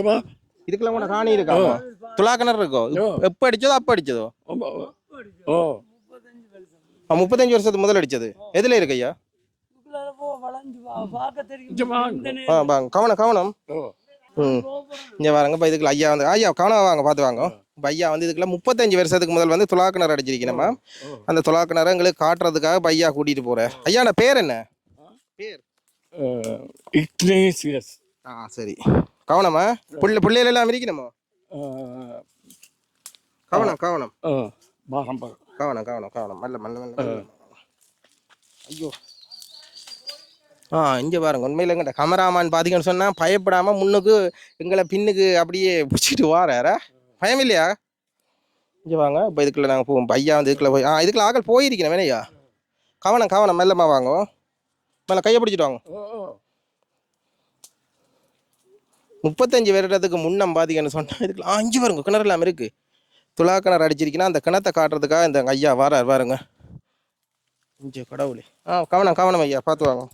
வா இதுக்குள்ள கூட காணி இருக்கா? துலா கிணறு இருக்கோ? எப்ப அடிச்சதோ அப்ப அடிச்சதோ. ஓ. ஆ, முப்பத்தஞ்சு வருஷத்துக்கு முதல்ல அடிச்சது. எதுல இருக்கு ஐயா? கவனம் கவனம். இங்க வாருங்க இதுக்குள்ள ஐயா வந்து ஐயா கவனம் வாங்க பார்த்து வாங்க. இப்போ ஐயா வந்து இதுக்குள்ள முப்பத்தஞ்சு வருஷத்துக்கு முதல் வந்து துலா கிணறு அடிச்சிருக்கணுமா அந்த துலா கிணறு எங்களுக்கு காட்டுறதுக்காக இப்ப ஐயா கூட்டிட்டு போறேன். ஐயா பேர் என்ன? பேர் இக்னேசியஸ். ஆ சரி. கவனமா? புள்ள பிள்ளைகள் எல்லாம் இருக்கணுமோ கவனம் கவனம். பாகம் கவனம் கவனம் கவனம். மெல்ல மெல்ல மெல்ல. ஐயோ. ஆ இங்கே பாருங்க. உண்மையில் எங்கிட்ட கமராமான் பார்த்தீங்கன்னு சொன்னால் பயப்படாமல் முன்னுக்கு எங்களை பின்னுக்கு அப்படியே பிடிச்சிட்டு வாராரா? பயம் இல்லையா? இங்கே வாங்க. இப்போ இதுக்குள்ள நாங்கள் போவோம். பையா வந்து இதுக்குள்ள போய் ஆ இதுக்குள்ள ஆக்கள் போயிருக்கணும் வேணையா? கவனம் கவனம். மெல்லமா வாங்க. மேலே கையை பிடிச்சிட்டு வாங்க. முப்பத்தஞ்சு வருடத்துக்கு முன்னம் பார்த்தீங்கன்னு சொன்னால் இதுக்குள்ள ஆ, அஞ்சு பாருங்க கிணறு இல்லாமல் இருக்கு. துலா கிணறு அடிச்சிருக்கீங்கன்னா அந்த கிணத்தை காட்டுறதுக்காக இந்த ஐயா வாரார் பாருங்க. இங்கே கடவுளே. ஆ கவனம் கவனம் ஐயா பார்த்து வாங்க.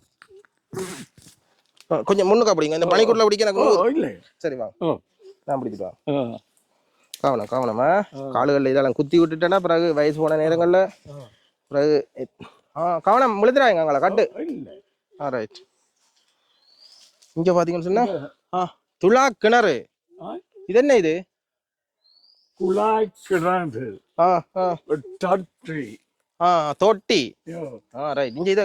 கொஞ்சம் முன்னுக்கா பிடிங்க. இந்த பனிக்குள்ள பிடிக்க எனக்கு சரி வாங்க. நான் பிடிச்சிட்டு வாங்க. கவனம் கவனமா காலுகளில் இதெல்லாம் குத்தி விட்டுட்டேன்னா பிறகு வயசு போன நேரங்களில் பிறகு ஆ கவனம் முழுத்துறாங்க அங்களை கட்டு. ஆ ரைட் இங்கே பார்த்தீங்கன்னு சொன்னா ஆ. துலா கிணறு. இது என்ன இது? குழாய் கிணறு. ஆ ஆ. தட்டி. ஆ தொட்டி. ஆ ரைட் இங்கே இதை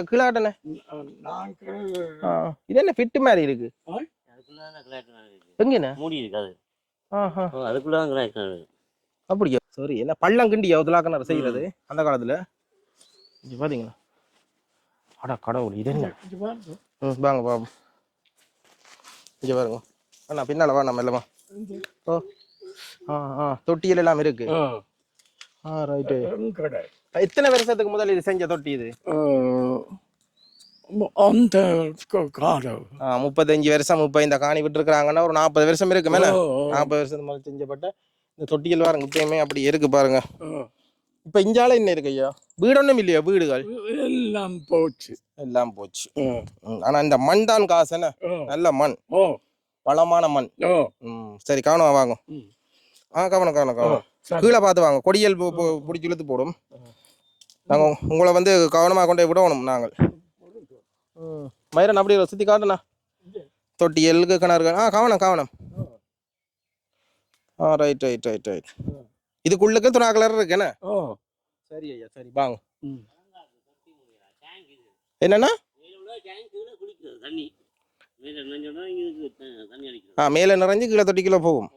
ஆ இது என்ன ஃபிட்டு மாதிரி இருக்கு? எங்கண்ணே மூடி இருக்கு அது. ஆஹா ஓ, அதுக்குள்ளதான் கிராக் இருக்கு. அப்படியா? சாரி என்ன பள்ளம் கிண்டியா துலாக்கணர் செய்யறது அந்த காலத்துல? இங்க பாத்தீங்களா? அடா கடவுள் இது என்ன? இங்க பாருங்க. ம் வாங்க பாப்போம் இங்க பாருங்க. அண்ணா பின்னால வா நம்ம ஓ ஆ ஆ தொட்டியில் எல்லாம் இருக்கு. ஆ, ரைட்டு? எத்தனை வருஷத்துக்கு முதல்ல இது செஞ்ச தொட்டி இது? அந்த க- காடு. ஆ முப்பத்தஞ்சு வருஷம் முப்பது இந்த காணி விட்டுருக்காங்கன்னா ஒரு நாற்பது வருஷம் இருக்கு மேல. நாற்பது வருஷத்துக்கு முதல்ல செஞ்சப்பட்ட இந்த தொட்டிகள் பாருங்க இப்பயுமே அப்படி இருக்கு பாருங்க. இப்ப இஞ்சால என்ன இருக்கு ஐயா? வீடு ஒன்றும் இல்லையா வீடுகள்? எல்லாம் போச்சு. எல்லாம் போச்சு. ஆனா இந்த மண் தான் காசு என்ன? ஆ. நல்ல மண். ஓ. வளமான மண். ஓ. ம் சரி கவனம் வாங்க. ஆ கவனம் கவனம் கவனம். கீழே பார்த்து வாங்க. கொடியல் பிடிச்சி இழுத்து போடும். நாங்கள் உங்களை வந்து கவனமாக கொண்டு போய் விடணும் நாங்கள். ம். மயிரன் அப்படி சுற்றி காட்டுண்ணா. தொட்டியலுக்கு கிணறு ஆ கவனம் கவனம். ஆ ரைட் ரைட் ரைட் ரைட் இதுக்குள்ளுக்கு துணா கலர் இருக்கு என்ன? ஓ. சரி ஐயா சரி வாங்க. ம். என்னண்ணா? ஆ மேலே நிறைஞ்சு கீழே போகும்.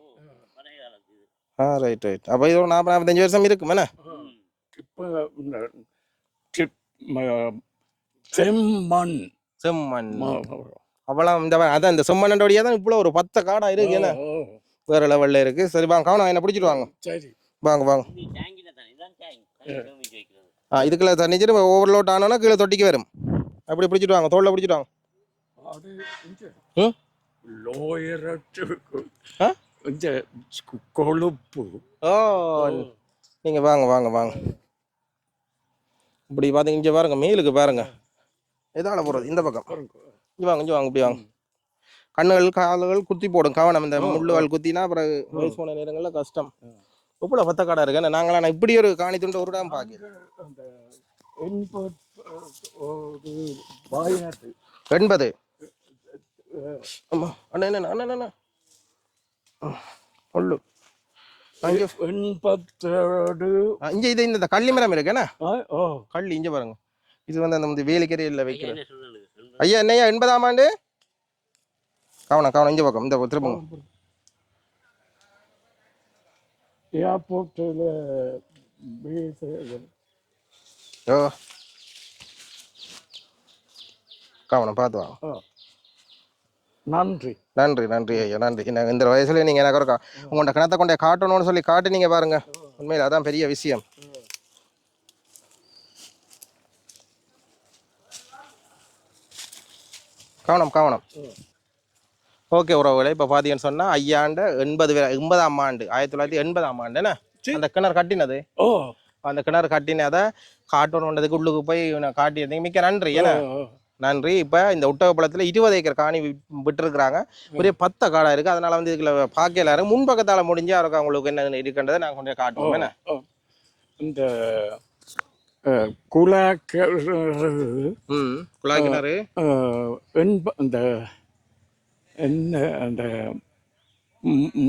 பழைய காலத்து இது. ஆ ரைட் ரைட் அப்போ இது ஒரு நாற்பது நாற்பத்தஞ்சு வருஷம் இருக்கும் என்ன? இப்போ செம்மண். செம்மண். அவ்வளோ இந்த அதான் இந்த செம்மண்ணோடையே தான் இவ்வளோ ஒரு பத்த காடா இருக்கு என்ன? வேற லெவல்ல இருக்கு. சரி வாங்க கவனம் என்ன பிடிச்சிட்டு வாங்க. சரி. வாங்க வாங்க. ஆ இதுக்குள்ள தண்ணிச்சிட்டு ஓவர்லோட் ஆனோன்னா கீழே தொட்டிக்கு வரும். அப்படி பிடிச்சிட்டு வாங்க தோளில் பிடிச்சிட்டு வாங்க. கு- கொழுப்பு ஓ நீங்கள் வாங்க வாங்க வாங்க இப்படி பார்த்தீங்க இங்கே பாருங்க மேலுக்கு பாருங்க எதால போகிறது இந்த பக்கம் இங்கே வாங்க இங்கே வாங்க இப்படி வாங்க கண்ணுகள் கால்கள் குத்தி போடும் கவனம் இந்த முள்ளுகள் குத்தினா அப்புறம் வயசு போன நேரங்களில் கஷ்டம் இவ்வளோ பத்த காடா இருக்கு நாங்களாம் நான் இப்படி ஒரு காணி துண்டு ஒரு டைம் பார்க்கிறேன் எண்பத் ஆமா அண்ணா என்ன அண்ணா அண்ணா ஒல்லு அங்கே எண்பத்தேழு இங்கே இது இந்த கள்ளி மரம் இருக்கு என்ன? ஆ, ஓ. கள்ளி இங்கே பாருங்க. இது வந்து அந்த வேலிக்கரையில் வைக்கிற. ஐயா என்னய்யா எண்பதாம் ஆண்டு? கவனம் கவனம் இங்கே பக்கம். இந்த திரும்புங்க. ஏர்போர்ட்டில் ஓ கவனம் பார்த்து வாங்க. ஓ நன்றி. நன்றி நன்றி ஐயா நன்றி. இந்த வயசுல நீங்க எனக்கு ஒரு கா- உங்கள்ட்ட கிணத்தை கொண்டே காட்டணும்னு சொல்லி காட்டுனீங்க பாருங்க. உண்மையில் அதான் பெரிய விஷயம். கவனம் கவனம். ஓகே உறவுகளை இப்போ பார்த்தீங்கன்னு சொன்னால் ஐயாண்டு எண்பது எண்பதாம் ஆண்டு ஆயிரத்தி தொள்ளாயிரத்தி எண்பதாம் ஆண்டு என்ன? அந்த கிணறு கட்டினது. ஓ. அந்த கிணறு கட்டினதை காட்டணுன்றதுக்கு உள்ளுக்கு போய் காட்டியதுக்கு மிக்க நன்றி ஏன்னா நன்றி. இப்போ இந்த ஒட்டகப்பழத்தில் இருபது ஏக்கர் காணி விட்டிருக்கிறாங்க. ஒரே பத்த காடாக இருக்குது அதனால வந்து இதுல பார்க்க எல்லாரும் முன்பக்கத்தால் முடிஞ்சு அவருக்கு அவங்களுக்கு என்ன இருக்குன்றதை நாங்கள் கொஞ்சம் காட்டுவோம். என்ன. இந்த குழாய் கிணறு அஹ், என்ப இந்த என்ன அந்த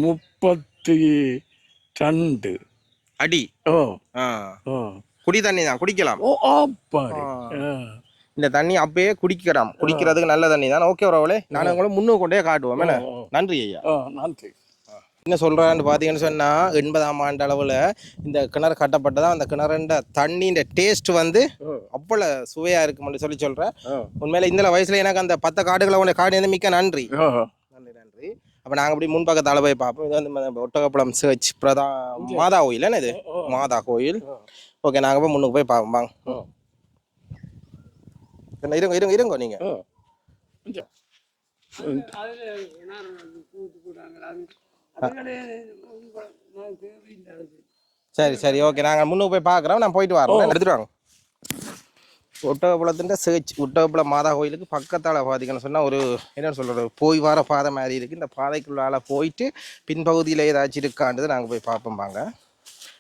முப்பத்தி ரெண்டு. அடி. ஓ. குடி தண்ணி தான். குடிக்கலாம். ஓ ஆ. இந்த தண்ணி அப்பயே குடிக்கலாம் குடிக்கிறதுக்கு நல்ல தண்ணி தான்? ஓகே உறவுகளே நான் உங்களை முன்னுக்கு கொண்டே காட்டுவோம். என்ன. நன்றி ஐயா. நன்றி. என்ன சொல்கிறான்னு பார்த்தீங்கன்னு சொன்னால் எண்பதாம் ஆண்டு அளவில் இந்த கிணறு கட்டப்பட்டதா? அந்த கிணறுன்ற தண்ணின்ற டேஸ்ட் வந்து அவ்வளோ சுவையாக இருக்கும்னு சொல்லி சொல்கிறேன் உண்மையில இந்த வயசில் எனக்கு அந்த பத்த காடுகளை உன்னை காடு வந்து மிக்க நன்றி. நன்றி நன்றி. அப்போ நாங்கள் அப்படி முன்பக்கத்தால் போய் பார்ப்போம் இது வந்து ஒட்டகப்பழம் சர்ச் பிரதா மாதா கோயில் என்ன இது மாதா கோயில். ஓகே நாங்கள் போய் முன்னுக்கு போய் பார்ப்போம் வாங்க. என்ன, இருங்க இருங்க இருங்க இந்த சரி சரி ஓகே. நாங்கள் முன்னுக்கு போய் பார்க்குறோம் நான் போயிட்டு வரோம் எடுத்துட்டு வாங்க. ஒட்டகப்புலத்தின் சேர்ச் ஒட்டகப்புலம் மாதா கோயிலுக்கு பக்கத்தால் பார்த்தீங்கன்னு சொன்னால் ஒரு என்ன சொல்கிறது போய் வர பாதை மாதிரி இருக்குது இந்த பாதைக்குள்ளால போயிட்டு பின்பகுதியில் ஏதாச்சும் இருக்கான்றது நாங்கள் போய் பார்ப்போம் வாங்க.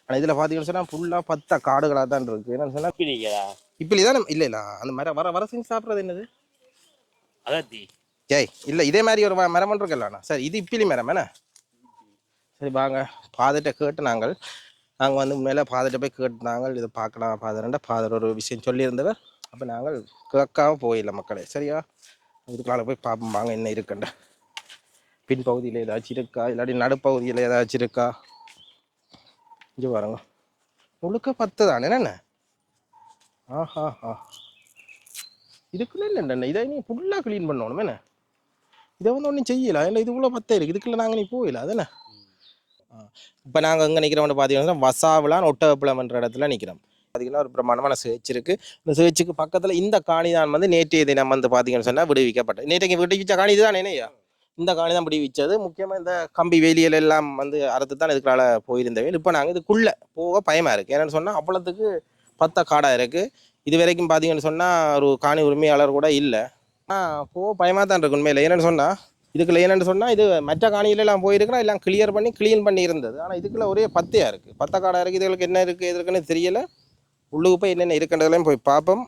ஆனால் இதில் பார்த்தீங்கன்னு சொன்னால் ஃபுல்லாக பத்த காடுகளாக தான் இருக்குது என்னன்னு சொன்னால் இப்படி தான் இல்லை இல்லை அந்த மரம் வர வர செஞ்சு சாப்பிட்றது என்னது? அகத்தி. ஏய் இல்லை இதே மாதிரி ஒரு மரம் ஒன்று இருக்குல்லண்ணா சரி இது இப்பிலி மரம் என்ன சரி வாங்க. பாதட்ட கேட்டு நாங்கள் நாங்கள் வந்து மேலே பாதட்ட போய் கேட்டு நாங்கள் இதை பார்க்கலாம் பாதரண்ட பாதர் ஒரு விஷயம் சொல்லியிருந்தவர். அப்போ நாங்கள் கேட்காம போயிடல மக்களே சரியா? இதுக்குள்ளால போய் பார்ப்போம் வாங்க என்ன இருக்குண்ட பின்பகுதியில் ஏதாச்சும் இருக்கா? இல்லாட்டி நடுப்பகுதியில் ஏதாச்சும் இருக்கா? இங்கே பாருங்க. முழுக்க பத்து தானே என்ன ஆஹா ஆ இதுக்குள்ள இல்லை இதை நீ ஃபுல்லாக க்ளீன் பண்ணணும் என்ன? இதை வந்து ஒன்றும் செய்யல. இல்லை இது இவ்வளோ பத்தே இருக்குது இதுக்குள்ள நாங்கள் நீ போயில அதானே இப்போ நாங்கள் எங்கே நிற்கிறோம்னு பார்த்தீங்கன்னா வசாவிலான் ஒட்டகப்புலம்ன்ற இடத்துல நிற்கிறோம் பார்த்தீங்கன்னா ஒரு பிரமாண்டமான சேர்ச் இருக்கு. இந்த சேர்ச்சுக்கு பக்கத்தில் இந்த காணி தான் வந்து நேற்றைய தினம் வந்து பார்த்தீங்கன்னு சொன்னால் விடுவிக்கப்பட்டது. நேற்றைக்கு விடுவிச்ச காணி இதுதான் என்னையா இந்த காணி தான் விடுவிச்சது. முக்கியமாக இந்த கம்பி வேலியல் எல்லாம் வந்து அறுத்து தான் இதுக்குள்ளால போயிருந்தவையில் இப்போ நாங்கள் இதுக்குள்ளே போக பயமாக இருக்குது என்னென்னு சொன்னால் அவ்வளோத்துக்கு பத்த காடாக இருக்குது இது வரைக்கும் பார்த்தீங்கன்னு சொன்னால் ஒரு காணி உரிமையாளர் கூட இல்லை. ஆனால் போக பயமாக தான் இருக்கு உண்மையில். என்னென்னு சொன்னால் இதுக்குள்ள என்னென்னு சொன்னால் இது மற்ற காணியில போயிருக்கிறோம் எல்லாம் கிளியர் பண்ணி க்ளீன் பண்ணி இருந்தது. ஆனால் இதுக்குள்ள ஒரே பத்தையாக இருக்குது பத்த காடாக இருக்குது இதுகளுக்கு என்ன இருக்குது இருக்குன்னு தெரியலை. உள்ளுக்கு போய் என்னென்ன இருக்குன்றதெல்லாம் போய் பார்ப்போம்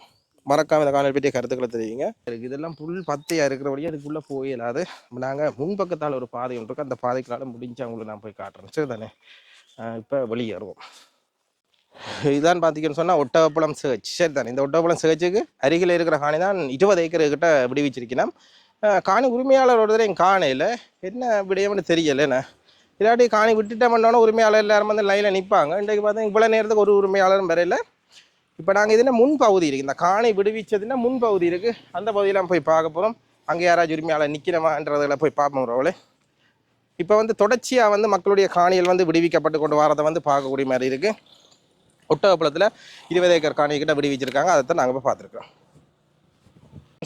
மறக்காம இந்த காணல் பற்றிய கருத்துக்களை தெரிவிங்க. இதெல்லாம் புல் பத்தையாக இருக்கிறபடியே அதுக்குள்ளே போயிடாது நாங்கள் முன்பக்கத்தால் ஒரு பாதை ஒன்று இருக்குது அந்த பாதைக்குள்ளால் முடிஞ்சு அவங்களுக்கு நான் போய் காட்டுறேன். சரி தானே இப்போ வெளியேறுவோம். இதுதான் பார்த்தீங்கன்னு சொன்னால் ஒட்டகப்பழம் சேர்ச் சரி தானே இந்த ஒட்டகப்பழம் சேர்ச்சுக்கு அருகில் இருக்கிற காணி தான் இருபது ஏக்கர்கிட்ட விடுவிச்சிருக்கணும். காணி உரிமையாளர் ஒரு தடவை காணையில் என்ன விடயம்னு தெரியலைண்ணே இல்லாட்டி காணி விட்டுட்டோம்னோட உரிமையாளர் எல்லாரும் வந்து லைனில் நிற்பாங்க இன்றைக்கு பார்த்தா இவ்வளோ நேரத்துக்கு ஒரு உரிமையாளரும் வரையில இப்போ நாங்கள் இதுனா முன்பகுதி இருக்குது இந்த காணி விடுவிச்சதுன்னா முன்பகுதி இருக்குது அந்த பகுதியெல்லாம் போய் பார்க்க போகிறோம் அங்கே யாராச்சும் உரிமையாளர் நிற்கிறவான்றதில் போய் பார்ப்போம் ரோலே இப்போ வந்து தொடர்ச்சியாக வந்து மக்களுடைய காணிகள் வந்து விடுவிக்கப்பட்டு கொண்டு வரதை வந்து பார்க்கக்கூடிய மாதிரி இருக்குது ஒட்டகப்பலத்தில் இருபது ஏக்கர் காணிக்கிட்ட விடுவிச்சிருக்காங்க. அதை தான் நாங்கள் போய் பார்த்துருக்கோம்.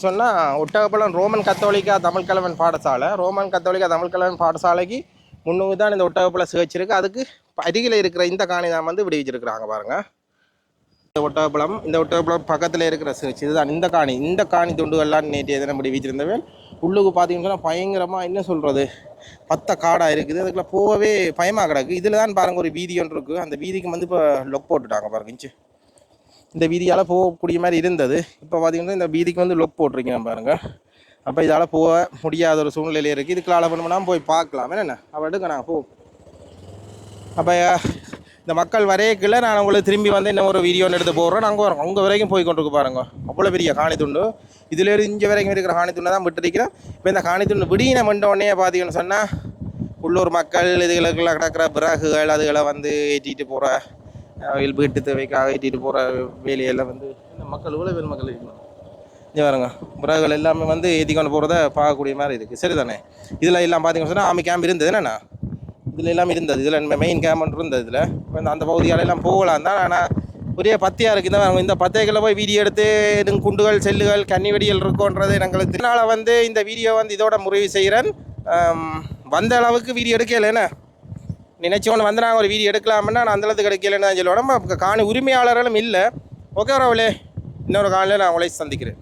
சொன்னால் ஒட்டகப்பழம் ரோமன் கத்தோலிக்கா தமிழ் கலவன் பாடசாலை. ரோமன் கத்தோலிக்கா தமிழ் கலவன் பாடசாலைக்கு முன்னுக்கு தான் இந்த ஒட்டகப்பலம் சிகிச்சிருக்கு. அதுக்கு அருகில் இருக்கிற இந்த காணி தான் வந்து விடுவிச்சிருக்கிறாங்க பாருங்கள் இந்த ஒட்டகப்பழம் இந்த ஒட்டகப்பழம் பக்கத்தில் இருக்கிற சிகிச்சை. இதுதான் இந்த காணி. இந்த காணி துண்டுகள்லாம் நேற்று எதனா விடுவிச்சிருந்தவன். உள்ளுக்கு பார்த்தீங்கன்னா பயங்கரமாக என்ன சொல்கிறது பத்த காடாக இருக்குது. அதுக்குள்ள போகவே பயமாக கிடக்கு. இதில் தான் பாருங்க ஒரு வீதி ஒன்று இருக்குது அந்த வீதிக்கு வந்து இப்போ லொக் போட்டுட்டாங்க பாருங்க இஞ்சி இந்த வீதியால் போகக்கூடிய மாதிரி இருந்தது. இப்போ பார்த்தீங்கன்னா இந்த வீதிக்கு வந்து லொக் போட்டிருக்கீங்க பாருங்கள் அப்போ இதால் போக முடியாத ஒரு சூழ்நிலையில் இருக்குது இதுக்குள்ள பண்ணோம்னா போய் பார்க்கலாம். என்ன அப்போ எடுங்க நான் போ. அப்போ இந்த மக்கள் வரையக்குள்ள நான் உங்களுக்கு திரும்பி வந்து இன்னும் ஒரு வீடியோ எடுத்து போடுறோம் நாங்கள் வரோம் உங்கள் வரைக்கும் போய் கொண்டு பாருங்க. அவ்வளோ பெரிய காணி துண்டு. இதுலேருந்து இங்கே வரைக்கும் இருக்கிற காணி துண்டை தான் விட்டுருக்கிறேன் இப்போ இந்த காணி துண்டு விடியின மண்டோடனே பார்த்தீங்கன்னு சொன்னால் உள்ளூர் மக்கள் இதுகளுக்கெல்லாம் கிடக்கிற பிறகுகள் அதுகளை வந்து ஏற்றிட்டு போகிற வீட்டு தேவைக்காக ஏற்றிட்டு போகிற வேலையெல்லாம் வந்து இந்த மக்கள் இவ்வளோ பேர் மக்கள் இருக்கணும் இங்கே பாருங்க பிறகுகள் எல்லாமே வந்து ஏற்றி கொண்டு போகிறத பார்க்கக்கூடிய மாதிரி இருக்குது சரி தானே இதில் எல்லாம் பார்த்தீங்கன்னு சொன்னால் ஆமி கேம்ப் இருந்தது. என்னண்ணா? இதில் எல்லாம் இருந்தது. இதில் மெயின் கேம்ப் இருந்தது இதில். இப்போ இந்த அந்த பகுதிகளெல்லாம் போகலாம். தான் ஆனால் ஒரே பத்தியாக இருக்குது இந்த இந்த பத்தைகளை போய் வீடியோ எடுத்து இதுங்க குண்டுகள் செல்லுகள் கன்னி வெடிகள் இருக்கோன்றது எங்களுக்கு இதனால் வந்து இந்த வீடியோ வந்து இதோட முறைவு செய்கிறேன். வந்த அளவுக்கு வீடியோ எடுக்கல என்ன? வந்து நாங்கள் ஒரு வீடியோ எடுக்கலாம்னா நான் அந்த அளவுக்கு எடுக்கலைன்னு தான் சொல்லுவோம் நம்ம காணி உரிமையாளர்களும் இல்லை. ஓகே ரவலே இன்னொரு காலையில் நான் உங்களை சந்திக்கிறேன்.